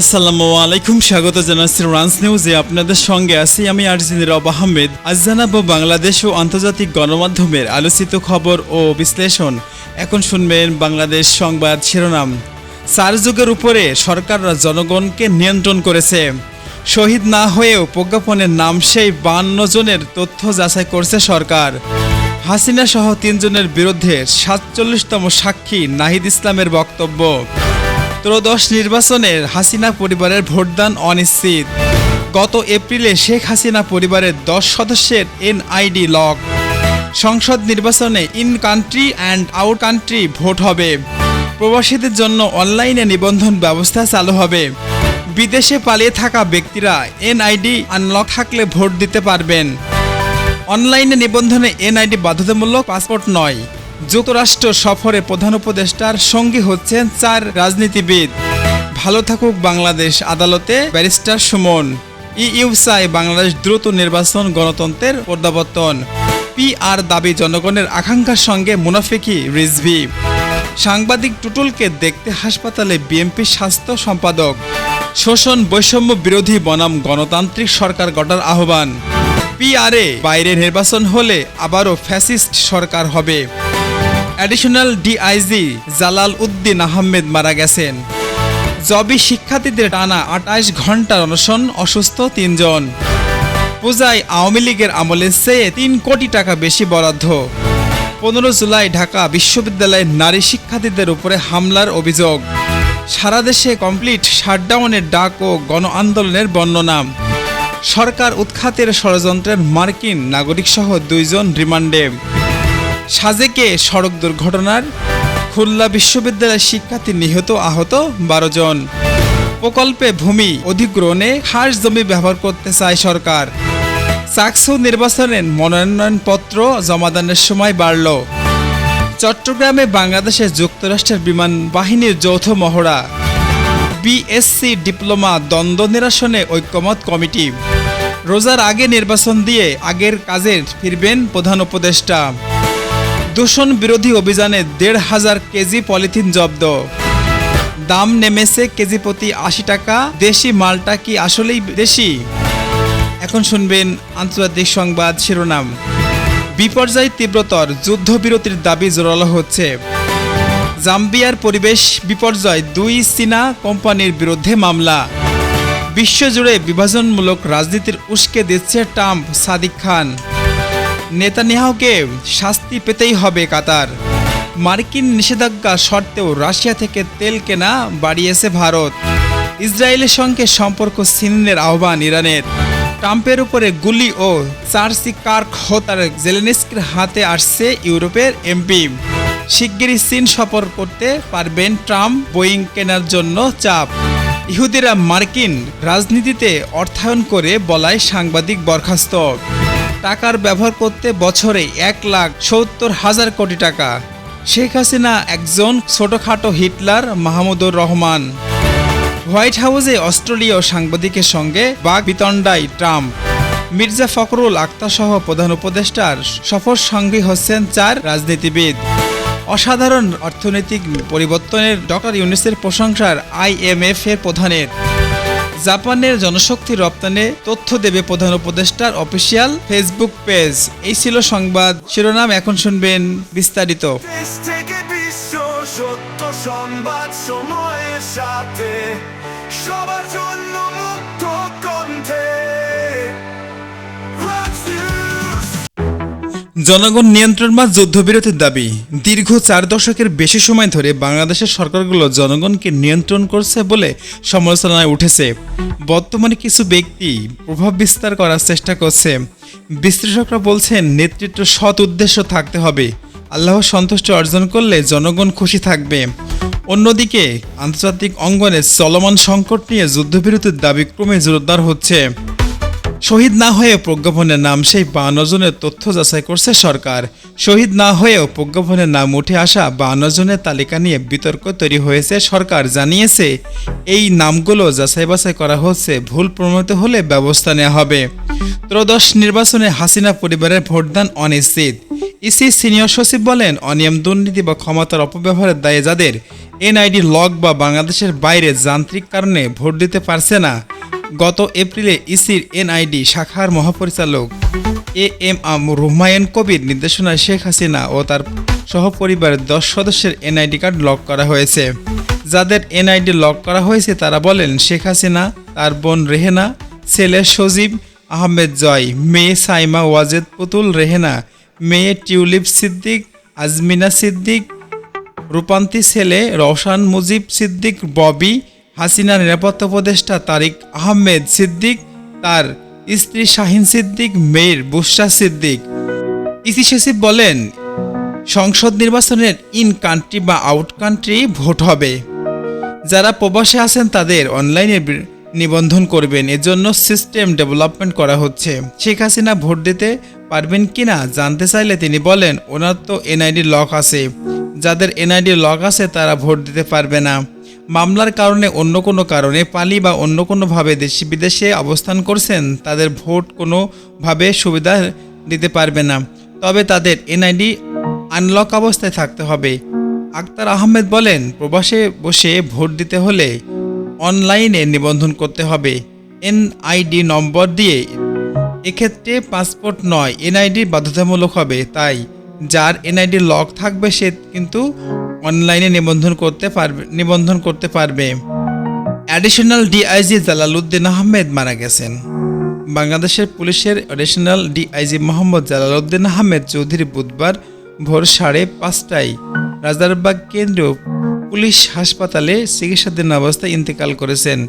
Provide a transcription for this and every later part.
আসসালামু আলাইকুম, স্বাগত জানাচ্ছি রান্স নিউজে আপনাদের সঙ্গে আছি আমি আরজিন রব আহমেদ। আজ জানাব বাংলাদেশ ও আন্তর্জাতিক গণমাধ্যমের আলোচিত খবর ও বিশ্লেষণ। এখন শুনবেন বাংলাদেশ সংবাদ শিরোনাম। চার যুগের উপরে সরকাররা জনগণকে নিয়ন্ত্রণ করেছে। শহীদ না হয়েও প্রজ্ঞাপনের নাম সেই বান্ন জনের তথ্য যাচাই করছে সরকার। হাসিনা সহ তিনজনের বিরুদ্ধে সাতচল্লিশতম সাক্ষী নাহিদ ইসলামের বক্তব্য। ত্রয়োদশ নির্বাচনের হাসিনা পরিবারের ভোটদান অনিশ্চিত। গত এপ্রিলে শেখ হাসিনা পরিবারের দশ সদস্যের এনআইডি লক। সংসদ নির্বাচনে in country and out country vote হবে। প্রবাসীদের জন্য অনলাইনে নিবন্ধন ব্যবস্থা চালু হবে। বিদেশে পালিয়ে থাকা ব্যক্তিরা এনআইডি আনলক থাকলে ভোট দিতে পারবেন। অনলাইনে নিবন্ধনে এনআইডি বাধ্যতামূলক পাসপোর্ট নয়। যুক্তরাষ্ট্র সফরে প্রধান উপদেষ্টার সঙ্গী হচ্ছেন চার রাজনীতিবিদ। ভালো থাকুক বাংলাদেশ, আদালতে, ব্যারিস্টার সুমন। চায় বাংলাদেশ দ্রুত নির্বাচন গণতন্ত্রের প্রত্যাবর্তন। পিআর দাবি জনগণের আকাঙ্ক্ষার সঙ্গে মুনাফিকি রিজভি। সাংবাদিক টুটুলকে দেখতে হাসপাতালে বিএনপি স্বাস্থ্য সম্পাদক। শোষণ বৈষম্য বিরোধী বনাম গণতান্ত্রিক সরকার গড়ার আহ্বান। পিআরএ বাইরে নির্বাচন হলে আবারও ফ্যাসিস্ট সরকার হবে। অ্যাডিশনাল ডিআইজি জালাল উদ্দিন আহমেদ মারা গেছেন। জবি শিক্ষার্থীদের টানা আটাইশ ঘণ্টার অনশন, অসুস্থ তিনজন। পূজায় আওয়ামী লীগের আমলে চেয়ে তিন কোটি টাকা বেশি বরাদ্দ। পনেরো জুলাই ঢাকা বিশ্ববিদ্যালয়ের নারী শিক্ষার্থীদের উপরে হামলার অভিযোগ। সারা দেশে কমপ্লিট শাটডাউনের ডাক ও গণ আন্দোলনের বর্ণনা। সরকার উৎখাতের ষড়যন্ত্রের মার্কিন নাগরিকসহ দুইজন রিমান্ডে। সাজেকে সড়ক দুর্ঘটনার খুলনা বিশ্ববিদ্যালয়ের শিক্ষার্থী নিহত আহত বারো জন। প্রকল্পে ভূমি অধিগ্রহণে খাস জমি ব্যবহার করতে চায় সরকার। চাকসু নির্বাচনের মনোনয়নপত্র জমাদানের সময় বাড়ল। চট্টগ্রামে বাংলাদেশে যুক্তরাষ্ট্রের বিমান বাহিনীর যৌথ মহড়া। বিএসসি ডিপ্লোমা দ্বন্দ্ব নিরসনে ঐক্যমত কমিটি। রোজার আগে নির্বাচন দিয়ে আগের কাজের ফিরবেন প্রধান উপদেষ্টা। দূষণ বিরোধী অভিযানে দেড় হাজার কেজি পলিথিন জব্দ। দাম নেমেছে কেজি প্রতি আশি টাকা। দেশি মালটা কি আসলেই দেশি? এখন শুনবেন আন্তর্জাতিক সংবাদ শিরোনাম। বিপর্যয় তীব্রতর, যুদ্ধবিরতির দাবি জোরালো হচ্ছে। জাম্বিয়ার পরিবেশ বিপর্যয়, দুই চীনা কোম্পানির বিরুদ্ধে মামলা। বিশ্বজুড়ে বিভাজনমূলক রাজনীতির উস্কে দিচ্ছে ট্রাম্প, সাদিক খান। নেতানিয়াহুকে শাস্তি পেতেই হবে কাতার। মার্কিন নিষেধাজ্ঞা সত্ত্বেও রাশিয়া থেকে তেল কেনা বাড়িয়েছে ভারত। ইসরায়েলের সঙ্গে সম্পর্ক ছিন্নের আহ্বান ইরানের। ট্রাম্পের উপরে গুলি ও চার্সি কার্ক হতার জেলেনিস্কির হাতে আসছে ইউরোপের এমপি। শিগগিরই চীন সফর করতে পারবেন ট্রাম্প বোয়িং কেনার জন্য চাপ। ইহুদিরা মার্কিন রাজনীতিতে অর্থায়ন করে বলায় সাংবাদিক বরখাস্ত। টাকার ব্যবহার করতে বছরে এক লাখ সত্তর হাজার কোটি টাকা। শেখ হাসিনা একজন ছোটখাটো হিটলার মাহমুদুর রহমান। হোয়াইট হাউসে অস্ট্রেলীয় সাংবাদিকের সঙ্গে বাঘ বিতণ্ডায় ট্রাম্প। মির্জা ফখরুল আক্তার সহ প্রধান উপদেষ্টার সফর সঙ্গী হচ্ছেন চার রাজনীতিবিদ। অসাধারণ অর্থনৈতিক পরিবর্তনের ডক্টর ইউনিসের প্রশংসার আইএমএফ এর প্রধানের। জাপানের জনশক্তি রপ্তানি তথ্য দেবে প্রধান উপদেষ্টার অফিসিয়াল ফেসবুক পেজ। এই ছিল সংবাদ। শিরোনাম এখন শুনবেন বিস্তারিত। সবার জন্য মুক্ত কণ্ঠে। জনগণ নিয়ন্ত্রণ বা যুদ্ধবিরতির দাবি। দীর্ঘ চার দশকের বেশি সময় ধরে বাংলাদেশের সরকারগুলো জনগণকে নিয়ন্ত্রণ করছে বলে সমালোচনায় উঠেছে। বর্তমানে কিছু ব্যক্তি প্রভাব বিস্তার করার চেষ্টা করছে। বিশ্লেষকরা বলছেন, নেতৃত্ব সৎ উদ্দেশ্য থাকতে হবে। আল্লাহ সন্তুষ্টি অর্জন করলে জনগণ খুশি থাকবে। অন্যদিকে, আন্তর্জাতিক অঙ্গনে চলমান সংকট নিয়ে যুদ্ধবিরতির দাবি ক্রমে জোরদার হচ্ছে। শহীদ না হয়ে প্রজ্ঞাপনের নাম সেই বান্ন জনের তথ্য যাচাই করছে সরকার। শহীদ না হয়েও প্রজ্ঞাপনের নাম উঠে আসা বান্ন জনের তালিকা নিয়ে বিতর্ক তৈরি হয়েছে সরকার, জানিয়েছে। এই নামগুলো যাচাই বাছাই করা হচ্ছে, ভুল প্রমাণিত হলে ব্যবস্থা নেওয়া হবে। ত্রয়োদশ নির্বাচনে হাসিনা পরিবারের ভোটদান অনিশ্চিত। ইসি সিনিয়র সচিব বলেন, অনিয়ম, দুর্নীতি বা ক্ষমতার অপব্যবহারের দায়ে যাদের এনআইডি লক বা বাংলাদেশের বাইরে যান্ত্রিক কারণে ভোট দিতে পারছে না গত এপ্রিলে ইসির এনআইডি শাখার মহাপরিচালক এ এম আম রুমায়ুন কবির নির্দেশনায় শেখ হাসিনা ও তার সহপরিবারের দশ সদস্যের এনআইডি কার্ড লক করা হয়েছে। যাদের এনআইডি লক করা হয়েছে, তারা বলেন, শেখ হাসিনা, তার বোন রেহেনা, ছেলে সজীব আহমেদ জয়, মেয়ে সাইমা ওয়াজেদ, পুতুল রেহেনা, মেয়ে টিউলিপ সিদ্দিক, আজমিনা সিদ্দিক, রূপান্তি ছেলে রওশান মুজিব সিদ্দিক, ববি হাসিনা নিরাপত্তা উপদেষ্টা তারিক আহমেদ সিদ্দিক, তার স্ত্রী শাহিন সিদ্দিক, মেয়ের বুশরা সিদ্দিক। ইসি সচিব বলেন, সংসদ নির্বাচনের ইন কান্ট্রি বা আউট কান্ট্রি ভোট হবে। যারা প্রবাসে আছেন তাদের অনলাইনে নিবন্ধন করবেন। এজন্য সিস্টেম ডেভেলপমেন্ট করা হচ্ছে। শেখ হাসিনা ভোট দিতে পারবেন কিনা জানতে চাইলে তিনি বলেন, ওনার তো এনআইডি লক আছে। যাদের এনআইডি লক আছে তারা ভোট দিতে পারবে না। মামলার কারণে অন্য কোনো কারণে পালি বা অন্য কোনোভাবে দেশি বিদেশে অবস্থান করছেন, তাদের ভোট কোনোভাবে সুবিধা দিতে পারবে না। তবে তাদের এনআইডি আনলক অবস্থায় থাকতে হবে। আক্তার আহমেদ বলেন, প্রবাসে বসে ভোট দিতে হলে অনলাইনে নিবন্ধন করতে হবে। এনআইডি নম্বর দিয়ে এক্ষেত্রে পাসপোর্ট নয়, এনআইডি বাধ্যতামূলক হবে, তাই যার এনআইডি লক থাকবে, সে কিন্তু অনলাইনে নিবন্ধন করতে পারবে, নিবন্ধন করতে পারবে। অ্যাডিশনাল ডিআইজি জালালউদ্দিন আহমেদ মারা গেছেন। বাংলাদেশের পুলিশের অ্যাডিশনাল ডিআইজি মোহাম্মদ জালালউদ্দিন আহমেদ চৌধুরী বুধবার ভোর সাড়ে পাঁচটায় রাজারবাগ কেন্দ্রীয় পুলিশ হাসপাতালে চিকিৎসাধীন অবস্থায় ইন্তেকাল করেছেন।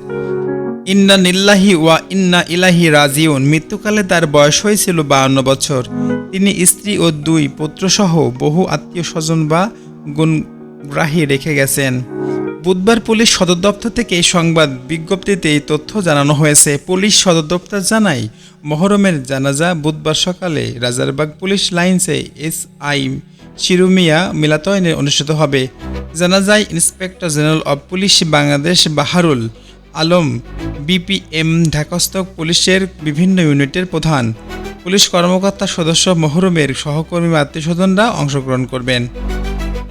ইন্না নিল্লাহি ওয়া ইন্না ইলাহি রাজিউন। মৃত্যুকালে তার বয়স হয়েছিল বাহান্ন বছর। তিনি স্ত্রী ও দুই পুত্রসহ বহু আত্মীয় স্বজন বা গুণগ্রাহী রেখে গেছেন। বুধবার পুলিশ সদর দপ্তর থেকে এই সংবাদ বিজ্ঞপ্তিতে এই তথ্য জানানো হয়েছে। পুলিশ সদর দপ্তর জানায়, মহরমের জানাজা বুধবার সকালে রাজারবাগ পুলিশ লাইন্সে এস আই শিরুমিয়া মিলাতয়নে অনুষ্ঠিত হবে। জানাজায় inspector general of police Bangladesh Baharul Alam, BPM ঢাকাস্থ পুলিশের বিভিন্ন ইউনিটের প্রধান পুলিশ কর্মকর্তা সদস্য মহরমের সহকর্মী আত্মীয়স্বজনরা অংশগ্রহণ করবেন।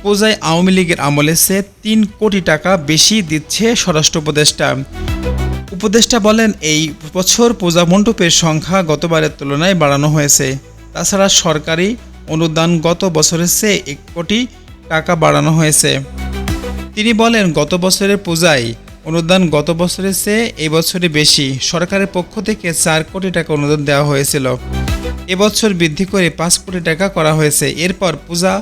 পূজায় আওয়ামী লীগের আমলে সে তিন কোটি টাকা বেশি দিচ্ছে স্বরাষ্ট্র উপদেষ্টা। উপদেষ্টা বলেন, এই বছর পূজা মণ্ডপের সংখ্যা গতবারের তুলনায় বাড়ানো হয়েছে। তাছাড়া সরকারি অনুদান গত বছরের চেয়ে এক কোটি টাকা বাড়ানো হয়েছে। তিনি বলেন, গত বছরের পূজায় অনুদান গত বছরের চেয়ে এবছরে বেশি। সরকারের পক্ষ থেকে চার কোটি টাকা অনুদান দেওয়া হয়েছিল। এবছর বৃদ্ধি করে পাঁচ কোটি টাকা করা হয়েছে। এরপর পূজা,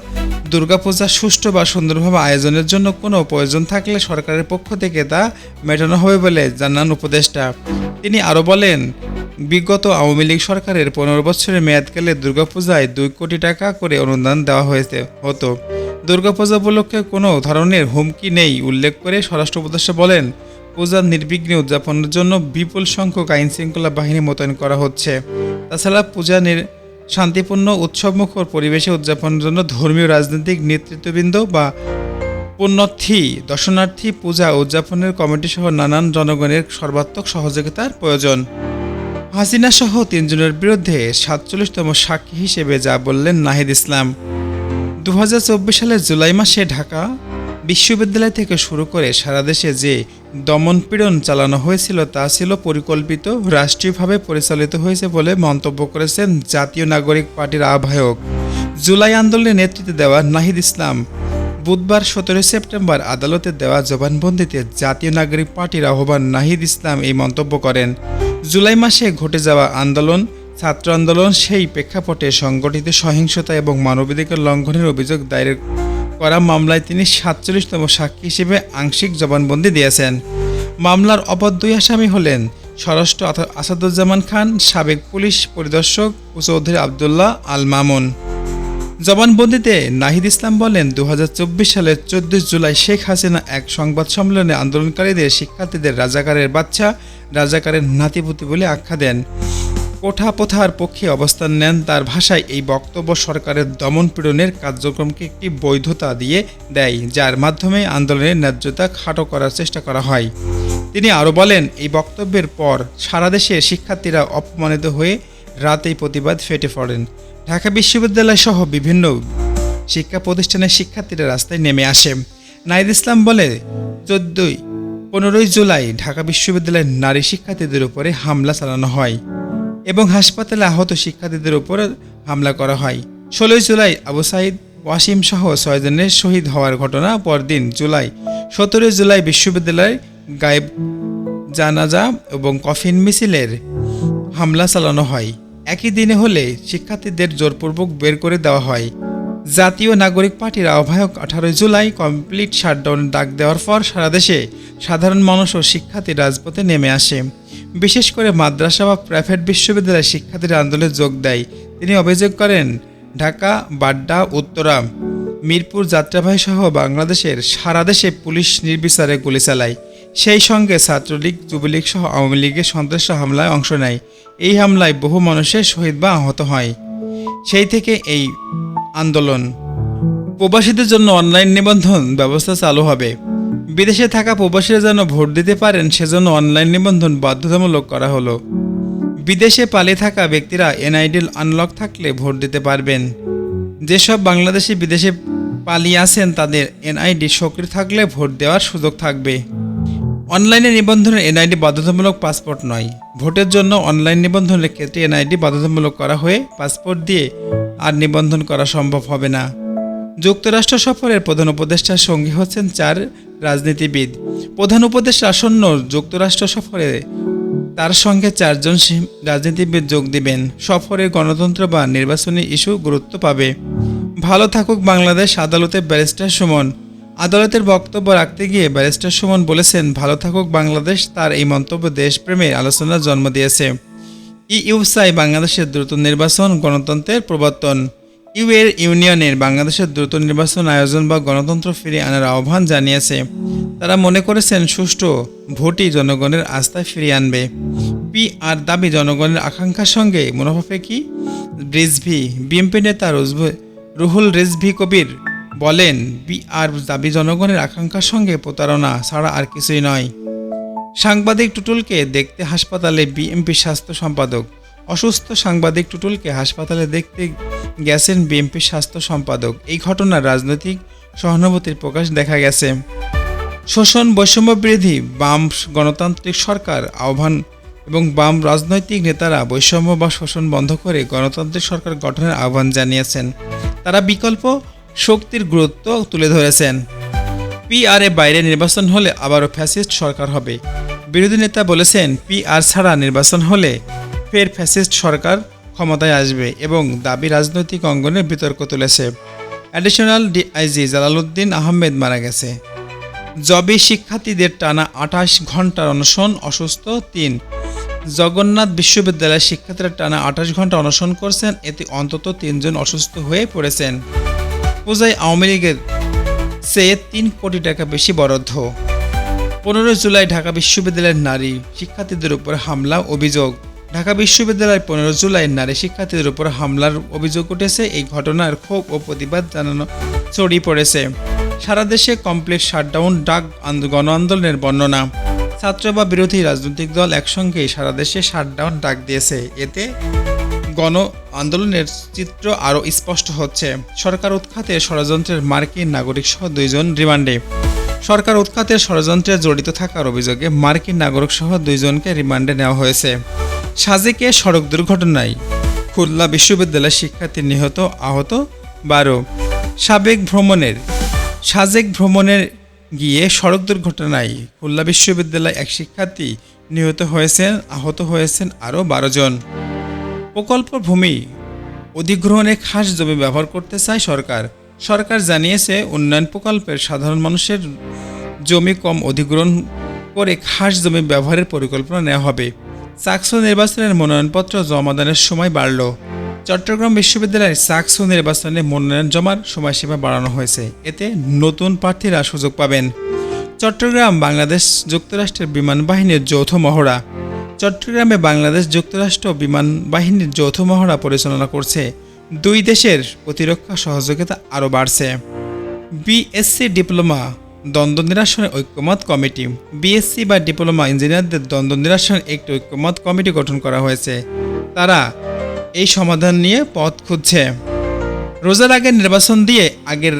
দুর্গাপূজা সুষ্ঠু বা সুন্দরভাবে আয়োজনের জন্য কোনো প্রয়োজন থাকলে সরকারের পক্ষ থেকে তা মেটানো হবে বলে জানান উপদেষ্টা। তিনি আরও বলেন, বিগত আওয়ামী লীগ সরকারের পনেরো বছরের মেয়াদকালে দুর্গাপূজায় দুই কোটি টাকা করে অনুদান দেওয়া হয়েছে, হতো। দুর্গাপূজা উপলক্ষে কোনো ধরনের হুমকি নেই, উল্লেখ করে স্বরাষ্ট্র উপদেষ্টা বলেন পূজা নির্বিঘ্নে উদযাপনের জন্য বিপুল সংখ্যক আইন শৃঙ্খলা বাহিনী মোতায়েন করা হচ্ছে। তাছাড়া পূজা শান্তিপূর্ণ উৎসবমুখর পরিবেশে উদযাপনের জন্য ধর্মীয় রাজনৈতিক নেতৃত্ববৃন্দ বা পুণ্যার্থী, দর্শনার্থী, পূজা উদযাপনের কমিটি সহ নানান জনগণের সর্বাত্মক সহযোগিতার প্রয়োজন। হাসিনা সহ তিনজনের বিরুদ্ধে সাতচল্লিশতম সাক্ষী হিসেবে যা বললেন নাহিদ ইসলাম। দু হাজার চব্বিশ সালের জুলাই মাসে ঢাকা বিশ্ববিদ্যালয় থেকে শুরু করে সারা দেশে যে দমনপীড়ন চালানো হয়েছিল তা ছিল পরিকল্পিত, রাষ্ট্রীয়ভাবে পরিচালিত হয়েছে বলে মন্তব্য করেছেন জাতীয় নাগরিক পার্টির আহ্বায়ক। জুলাই আন্দোলনে নেতৃত্ব দেওয়া নাহিদ ইসলাম। বুধবার সতেরো সেপ্টেম্বর আদালতে দেওয়া জবানবন্দিতে জাতীয় নাগরিক পার্টির আহ্বান নাহিদ ইসলাম এই মন্তব্য করেন। জুলাই মাসে ঘটে যাওয়া আন্দোলন, ছাত্র আন্দোলন সেই প্রেক্ষাপটে সংগঠিত সহিংসতা এবং মানবাধিকার লঙ্ঘনের অভিযোগ দায়ের করা মামলায় তিনি সাতচল্লিশতম সাক্ষী হিসেবে আংশিক জবানবন্দি দিয়েছেন। মামলার অপর দুই আসামি হলেন স্বরাষ্ট্র আসাদুজ্জামান খান, সাবেক পুলিশ পরিদর্শক ও চৌধুরী আবদুল্লাহ আল মামুন জবানবন্দিতে নাহিদ ইসলাম বলেন দু হাজার চব্বিশ সালের চোদ্দই জুলাই শেখ হাসিনা এক সংবাদ সম্মেলনে আন্দোলনকারীদের শিক্ষার্থীদের রাজাকারের বাচ্চা, রাজাকারের নাতিপুতি বলে আখ্যা দেন। কোঠা পোথার পক্ষে অবস্থান নেন, তার ভাষায় এই বক্তব্য সরকারের দমন পীড়নের কার্যক্রমকে একটি বৈধতা দিয়ে দেয়, যার মাধ্যমে আন্দোলনের ন্যায্যতা খাটো করার চেষ্টা করা হয়। তিনি আরও বলেন, এই বক্তব্যের পর সারা দেশে শিক্ষার্থীরা অপমানিত হয়ে রাতেই প্রতিবাদ ফেটে পড়েন। ঢাকা বিশ্ববিদ্যালয় সহ বিভিন্ন শিক্ষা প্রতিষ্ঠানের শিক্ষার্থীরা রাস্তায় নেমে আসে। নাইদ ইসলাম বলে, চোদ্দই, পনেরোই জুলাই ঢাকা বিশ্ববিদ্যালয়ের নারী শিক্ষার্থীদের উপরে হামলা চালানো হয়। এবং হাসপাতালে আহত শিক্ষার্থীদের উপর হামলা করা হয়। ষোলোই জুলাই আবু সাইদ ওয়াসিম সহ ছয়জনের শহীদ হওয়ার ঘটনা, পরদিন জুলাই। সতেরোই জুলাই বিশ্ববিদ্যালয়ের গায়েব জানাজা এবং কফিন মিছিলের হামলা চালানো হয়। একই দিনে হলে শিক্ষার্থীদের জোরপূর্বক বের করে দেওয়া হয়। জাতীয় নাগরিক পার্টির আহ্বায়ক আঠারোই জুলাই কমপ্লিট শাটডাউন ডাক দেওয়ার পর সারা দেশে সাধারণ মানুষ ও শিক্ষার্থী রাজপথে নেমে আসে। বিশেষ করে মাদ্রাসা বা প্রাইভেট বিশ্ববিদ্যালয়ের শিক্ষার্থীরা আন্দোলনে যোগ দেয়। তিনি অভিযোগ করেন, ঢাকা, বাড্ডা, উত্তরা, মিরপুর যাত্রাবাহী সহ বাংলাদেশের সারা দেশে পুলিশ নির্বিচারে গুলি চালায়। সেই সঙ্গে ছাত্রলীগ, যুবলীগ সহ আওয়ামী লীগের সন্ত্রাসী হামলায় অংশ নেয়। এই হামলায় বহু মানুষের শহীদ বা আহত হয়। সেই থেকে এই আন্দোলন। প্রবাসীদের জন্য অনলাইন নিবন্ধন ব্যবস্থা চালু হবে। বিদেশে থাকা প্রবাসীরা যেন ভোট দিতে পারেন, সেজন্য অনলাইন নিবন্ধন বাধ্যতামূলক করা হলো। বিদেশে পালিয়ে থাকা ব্যক্তিরা এনআইডি আনলক থাকলে ভোট দিতে পারবেন। যেসব বাংলাদেশি বিদেশে পালিয়ে আছেন, তাদের এনআইডি সক্রিয় থাকলে ভোট দেওয়ার সুযোগ থাকবে। অনলাইনে নিবন্ধনের এনআইডি বাধ্যতামূলক পাসপোর্ট নয়। ভোটের জন্য অনলাইন নিবন্ধনের ক্ষেত্রে এনআইডি বাধ্যতামূলক করা হয়ে পাসপোর্ট দিয়ে আর নিবন্ধন করা সম্ভব হবে না। যুক্তরাষ্ট্র সফরের প্রধান উপদেষ্টার সঙ্গী হচ্ছেন চার রাজনীতিবিদ। প্রধান উপদেষ্টা আসন্ন যুক্তরাষ্ট্র সফরে তার সঙ্গে চারজন রাজনীতিবিদ যোগ দিবেন। সফরে গণতন্ত্র বা নির্বাচনী ইস্যু গুরুত্ব পাবে। ভালো থাকুক বাংলাদেশ, আদালতে ব্যারিস্টার সুমন। আদালতের বক্তব্য রাখতে গিয়ে ব্যারিস্টার সুমন বলেছেন, ভালো থাকুক বাংলাদেশ তার এই মন্তব্য দেশপ্রেমে আলোচনার জন্ম দিয়েছে। ইউসাই বাংলাদেশের দ্রুত নির্বাচন, গণতন্ত্রের প্রবর্তন। ইউ এর ইউনিয়নের বাংলাদেশের দ্রুত নির্বাচন আয়োজন বা গণতন্ত্র ফিরিয়ে আনার আহ্বান জানিয়েছে। তারা মনে করেছেন সুষ্ঠু ভোটই জনগণের আস্থায় ফিরিয়ে আনবে। পি আর দাবি জনগণের আকাঙ্ক্ষার সঙ্গে মুনাফাফেকি রিজভি, বিএনপি নেতা রুহুল রিজভি কবির বলেন বি আর দাবি জনগণের আকাঙ্ক্ষার সঙ্গে প্রতারণা ছাড়া আর কিছুই নয়। সাংবাদিক টুটুলকে দেখতে হাসপাতালে বিএমপি স্বাস্থ্য সম্পাদক অসুস্থ সাংবাদিক টুটুলকে হাসপাতালে দেখতে গেছেন বিএনপির স্বাস্থ্য সম্পাদক। এই ঘটনার রাজনৈতিক সহানুভূতির প্রকাশ দেখা গেছে। শোষণ বৈষম্য বিরোধী বাম গণতান্ত্রিক সরকার আহ্বান এবং বাম রাজনৈতিক নেতারা বৈষম্য বা শোষণ বন্ধ করে গণতান্ত্রিক সরকার গঠনের আহ্বান জানিয়েছেন। তারা বিকল্প শক্তির গুরুত্ব তুলে ধরেছেন। পিআরএ বাইরে নির্বাচন হলে আবারও ফ্যাসিস্ট সরকার হবে। বিরোধী নেতা বলেছেন, পিআর ছাড়া নির্বাচন হলে ফের ফ্যাসিস্ট সরকার ক্ষমতায় আসবে এবং দাবি রাজনৈতিক অঙ্গনে বিতর্ক তুলেছে। অ্যাডিশনাল ডিআইজি জালালউদ্দিন আহমেদ মারা গেছে। জবি শিক্ষার্থীদের টানা আঠাশ ঘণ্টার অনশন, অসুস্থ তিন। জগন্নাথ বিশ্ববিদ্যালয়ের শিক্ষার্থীরা টানা আঠাশ ঘণ্টা অনশন করছেন, এতে অন্তত তিনজন অসুস্থ হয়ে পড়েছেন। পূজায় আওয়ামী লীগের চেয়ে তিন কোটি টাকা বেশি বরাদ্দ। পনেরোই জুলাই ঢাকা বিশ্ববিদ্যালয়ের নারী শিক্ষার্থীদের উপর হামলা, অভিযোগ। ঢাকা বিশ্ববিদ্যালয়ের পনেরো জুলাই নারী শিক্ষার্থীদের উপর হামলার অভিযোগ উঠেছে। এই ঘটনার ক্ষোভ ও প্রতিবাদ জানানো ছড়িয়ে পড়েছে। সারা দেশে কমপ্লিট শাটডাউন, ডাক গণ আন্দোলনের বর্ণনা। ছাত্র বা বিরোধী রাজনৈতিক দল একসঙ্গে সারা দেশে শাটডাউন ডাক দিয়েছে। এতে গণ আন্দোলনের চিত্র আরও স্পষ্ট হচ্ছে। সরকার উৎখাতের ষড়যন্ত্রের মার্কিন নাগরিক সহ দুইজন রিমান্ডে। সরকার উৎখাতের ষড়যন্ত্রে জড়িত থাকার অভিযোগে মার্কিন নাগরিক সহ দুইজনকে রিমান্ডে নেওয়া হয়েছে। সাজেকে সড়ক দুর্ঘটনায় খুলনা বিশ্ববিদ্যালয়ের শিক্ষার্থী নিহত আহত বারো। সাবেক ভ্রমণের, সাজেক ভ্রমণের গিয়ে সড়ক দুর্ঘটনায় খুলনা বিশ্ববিদ্যালয় এক শিক্ষার্থী নিহত হয়েছেন, আহত হয়েছেন আরও বারো জন। প্রকল্প ভূমি অধিগ্রহণে খাস জমি ব্যবহার করতে চায় সরকার। সরকার জানিয়েছে, উন্নয়ন প্রকল্পের সাধারণ মানুষের জমি কম অধিগ্রহণ করে খাস জমি ব্যবহারের পরিকল্পনা নেওয়া হবে। চাকসু নির্বাচনের মনোনয়নপত্র জমাদানের সময় বাড়ল। চট্টগ্রাম বিশ্ববিদ্যালয়ের চাকসু নির্বাচনে মনোনয়ন জমার সময়সীমা বাড়ানো হয়েছে। এতে নতুন প্রার্থীরা সুযোগ পাবেন। চট্টগ্রাম বাংলাদেশ যুক্তরাষ্ট্রের বিমান বাহিনীর যৌথ মহড়া। চট্টগ্রামে বাংলাদেশ যুক্তরাষ্ট্র বিমান বাহিনীর যৌথ মহড়া পরিচালনা করছে। দুই দেশের প্রতিরক্ষা সহযোগিতা আরও বাড়ছে। বিএসসি ডিপ্লোমা দ্বন্দ্ব নিরসনের ঐক্যমত কমিটি। বিএসসি বা ডিপ্লোমা ইঞ্জিনিয়ারদের দ্বন্দ্ব নিরসনের একটি ঐক্যমত কমিটি গঠন করা হয়েছে। তারা এই সমাধান নিয়ে পথ খুঁজছে। রোজার আগে নির্বাচন দিয়ে আগের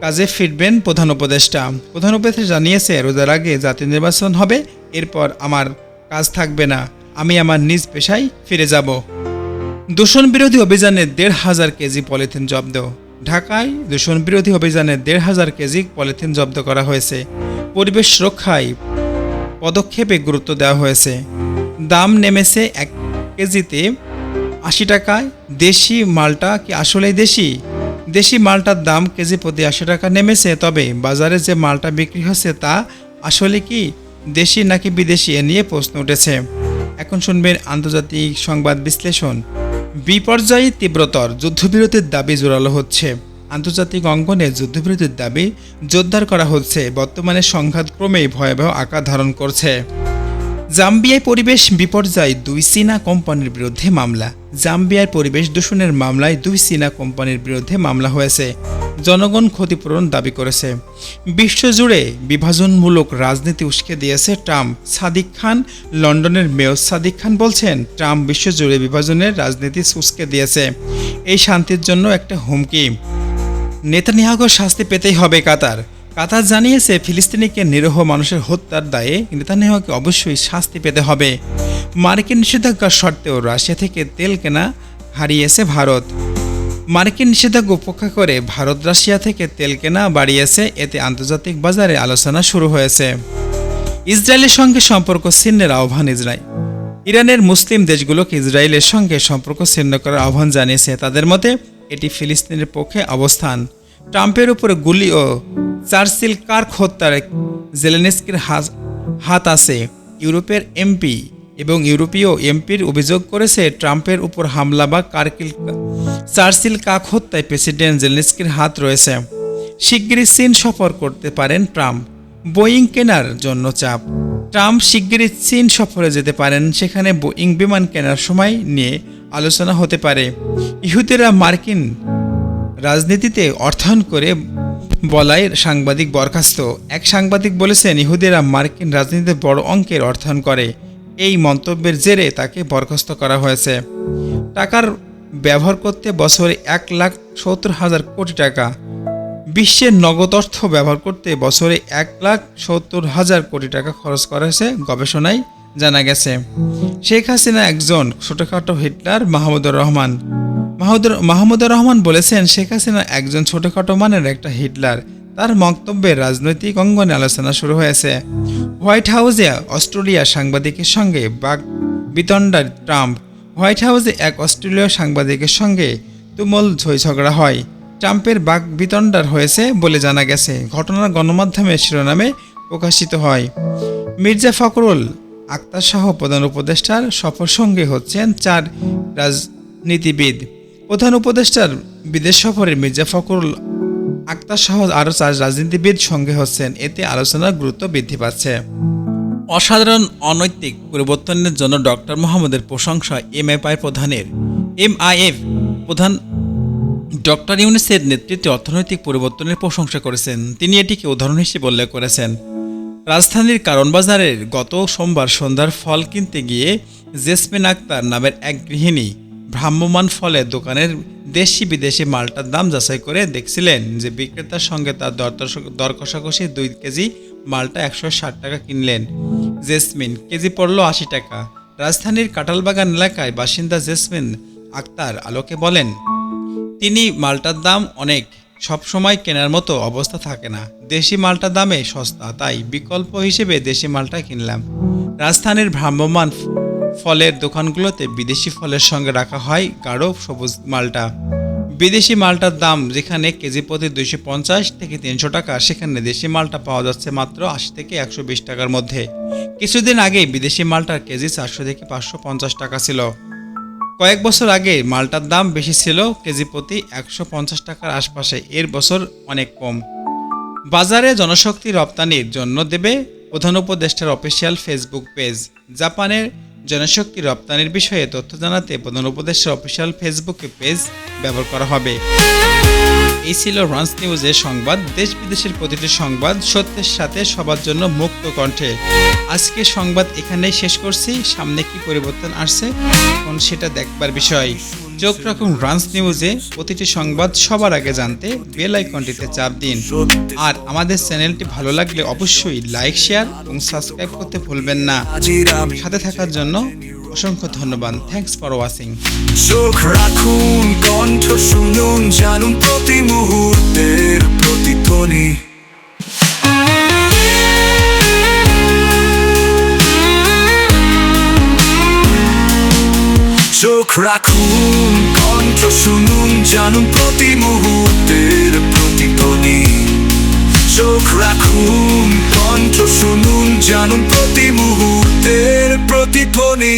কাজে ফিরবেন প্রধান উপদেষ্টা। প্রধান উপদেষ্টা জানিয়েছে, রোজার আগে জাতীয় নির্বাচন হবে, এরপর আমার কাজ থাকবে না। আমি আমার নিজ পেশায় ফিরে যাব। দূষণ বিরোধী অভিযানে দেড় হাজার কেজি পলিথিন জব্দ। ঢাকায় দূষণ বিরোধী অভিযানে দেড় হাজার কেজি পলিথিন জব্দ করা হয়েছে। পরিবেশ রক্ষায় পদক্ষেপে গুরুত্ব দেওয়া হয়েছে। দাম নেমেছে এক কেজিতে আশি টাকায়। দেশি মালটা কি আসলেই দেশি? দেশি মালটার দাম কেজি প্রতি আশি টাকা নেমেছে, তবে বাজারে যে মালটা বিক্রি হচ্ছে তা আসলে কি দেশি নাকি বিদেশি এ নিয়ে প্রশ্ন উঠেছে। এখন শুনবেন আন্তর্জাতিক সংবাদ বিশ্লেষণ। বিপর্যয়ী তীব্রতর, যুদ্ধবিরতির দাবি জোরালো হচ্ছে। আন্তর্জাতিক অঙ্গনে যুদ্ধবিরতির দাবি জোরদার করা হচ্ছে। বর্তমানে সংঘাত ক্রমেই ভয়াবহ আকার ধারণ করছে। জাম্বিয়ায় পরিবেশ বিপর্যয় দুই চীনা কোম্পানির বিরুদ্ধে মামলা। জাম্বিয়ার পরিবেশ দূষণের মামলায় দুই চীনা কোম্পানির বিরুদ্ধে মামলা হয়েছে। জনগণ ক্ষতিপূরণ দাবি করেছে। বিশ্বজুড়ে বিভাজনমূলক রাজনীতি উস্কে দিয়েছে ট্রাম্প। সাদিক খান, লন্ডনের মেয়র সাদিক খান বলছেন, ট্রাম্প বিশ্বজুড়ে বিভাজনের রাজনীতি উস্কে দিয়েছে। এই শান্তির জন্য একটা হুমকি। নেতানিয়াহুর শাস্তি পেতেই হবে কাতার। কাতার জানিয়েছে, ফিলিস্তিনিকে নিরীহ মানুষের হত্যার দায়ে নেতানিয়াহুকে অবশ্যই শাস্তি পেতে হবে। মার্কিন নিষেধাজ্ঞার সত্ত্বেও রাশিয়া থেকে তেল কেনা হারিয়েছে ভারত। মার্কিন নিষেধাজ্ঞা উপেক্ষা করে ভারত রাশিয়া থেকে তেল কেনা বাড়িয়েছে, এতে আন্তর্জাতিক বাজারে আলোচনা শুরু হয়েছে। ইসরায়েলের সঙ্গে সম্পর্ক ছিন্নের আহ্বান ইসরায়েল। ইরানের মুসলিম দেশগুলোকে ইসরায়েলের সঙ্গে সম্পর্ক ছিন্ন করার আহ্বান জানিয়েছে, তাদের মতে এটি ফিলিস্তিনের পক্ষে অবস্থান। ট্রাম্পের উপরে গুলি ও চার্চিল কার্ক হত্যার জেলেনেস্কির হাত- আছে। ইউরোপের এমপি এবং ইউরোপীয় এমপির অভিযোগ করেছে ট্রাম্পের উপর হামলা বা কার্কিল চার্চিল কাক হত্যায় প্রেসিডেন্ট জেলেনস্কির হাত রয়েছে। শিগগিরই চীন সফর করতে পারেন ট্রাম্প। বোয়িং কেনার জন্য চাপ। ট্রাম্প শিগগিরই চীন সফরে যেতে পারেন। সেখানে বোয়িং বিমান কেনার সময় নিয়ে আলোচনা হতে পারে। ইহুদিরা মার্কিন রাজনীতিতে অর্থায়ন করে বলায় সাংবাদিক বরখাস্ত। এক সাংবাদিক বলেছেন, ইহুদিরা মার্কিন রাজনীতিতে বড় অঙ্কের অর্থায়ন করে। এই মন্তব্যের জেরে তাকে বরখাস্ত করা হয়েছে। টাকার ব্যবহার করতে বছরে এক লাখ সত্তর হাজার কোটি টাকা। বিশ্বের নগদ অর্থ ব্যবহার করতে বছরে এক লাখ সত্তর হাজার কোটি টাকা খরচ করা হয়েছে গবেষণায় জানা গেছে। শেখ হাসিনা একজন ছোটখাটো হিটলার মাহমুদুর রহমান। মাহমুদুর রহমান বলেছেন, শেখ হাসিনা একজন ছোটখাটো মানের একটা হিটলার। তার মন্তব্যে রাজনৈতিক অঙ্গনে আলোচনা শুরু হয়েছে। হোয়াইট হাউসে অস্ট্রেলিয়া সাংবাদিকের সঙ্গে বাক বিতণ্ডার ট্রাম্প। হোয়াইট হাউসে এক অস্ট্রেলীয় সাংবাদিকের সঙ্গে তুমুল ঝগড়া হয়। ট্রাম্পের বাক বিতণ্ডার হয়েছে বলে জানা গেছে। ঘটনার গণমাধ্যমে শিরোনামে প্রকাশিত হয়। মির্জা ফখরুল আক্তার সহ প্রধান উপদেষ্টার সফর সঙ্গে হচ্ছেন চার রাজনীতিবিদ। প্রধান উপদেষ্টার বিদেশ সফরে মির্জা ফখরুল আক্তার সহ আরও চার রাজনীতিবিদ সঙ্গে হচ্ছেন। এতে আলোচনার গুরুত্ব বৃদ্ধি পাচ্ছে। অসাধারণ অনৈতিক পরিবর্তনের জন্য ডক্টর মোহাম্মদের প্রশংসা এমএফআই প্রধানের। এমআইএফ প্রধান ডক্টর ইউনিসের নেতৃত্বে অর্থনৈতিক পরিবর্তনের প্রশংসা করেছেন। তিনি এটিকে উদাহরণ হিসেবে উল্লেখ করেছেন। রাজধানীর কারণ বাজারের গত সোমবার সন্ধ্যার ফল কিনতে গিয়ে জেসমিন আক্তার নামের এক গৃহিণী ভ্রাম্যমান ফলের দোকানের দেশি বিদেশি মালটার দাম যাচাই করে দেখছিলেন যে বিক্রেতার সঙ্গে তার দর কষাকষি দুই কেজি মালটা একশো ষাট টাকা কিনলেন। জেসমিন, কেজি পড়ল আশি টাকা। রাজধানীর কাটালবাগান এলাকায় বাসিন্দা জেসমিন আক্তার আলোকে বলেন, তিনি মালটার দাম অনেক সব সময় কেনার মতো অবস্থা থাকে না। দেশি মালটার দামে সস্তা, তাই বিকল্প হিসেবে দেশি মালটা কিনলাম। রাজধানীর ভ্রাম্যমান ফলের দোকানগুলোতে বিদেশি ফলের সঙ্গে রাখা হয় গাঢ় সবুজ মালটা। বিদেশি মালটার দাম যেখানে কেজি প্রতি দুইশো পঞ্চাশ থেকে তিনশো টাকা, সেখানে দেশি মালটা পাওয়া যাচ্ছে মাত্র আশি থেকে একশো বিশ টাকার মধ্যে। কিছুদিন আগে বিদেশি মালটার কেজি চারশো থেকে পাঁচশো পঞ্চাশ টাকা ছিল। কয়েক বছর আগে মালটার দাম বেশি ছিল কেজি প্রতি একশো পঞ্চাশ টাকার আশপাশে, এর বছর অনেক কম। বাজারে জনশক্তি রপ্তানির জন্য দেবে প্রধান উপদেষ্টার অফিসিয়াল ফেসবুক পেজ। জাপানের জনশক্তি রপ্তানির বিষয়ে তথ্য জানাতে প্রধান উপদেষ্টার অফিসিয়াল ফেসবুকে পেজ ব্যবহার করা হবে। এই ছিল রান্স নিউজের সংবাদ। দেশ বিদেশের প্রতিটি সংবাদ সত্যের সাথে সবার জন্য মুক্ত কণ্ঠে। আজকে সংবাদ এখানেই শেষ করছি। সামনে কি পরিবর্তন আসছে এখন সেটা দেখবার বিষয়। চোখ রাখুন রান্স নিউজে প্রতিটি সংবাদ সবার আগে জানতে বেল আইকনটিতে চাপ দিন। আর আমাদের চ্যানেলটি ভালো লাগলে অবশ্যই লাইক, শেয়ার এবং সাবস্ক্রাইব করতে ভুলবেন না। সাথে থাকার জন্য অসংখ্য ধন্যবাদ। থ্যাঙ্কস ফর ওয়াচিং চোখ রাখুন, কণ্ঠ শুনুন, জানুন প্রতি মুহূর্তের প্রতিধ্বনি। চোখ রাখুন কণ্ঠ শুনুন জানুন প্রতি মুহূর্তের প্রতিধ্বনি চোখ রাখুন কণ্ঠ শুনুন জানুন প্রতি মুহূর্তের প্রতিধ্বনি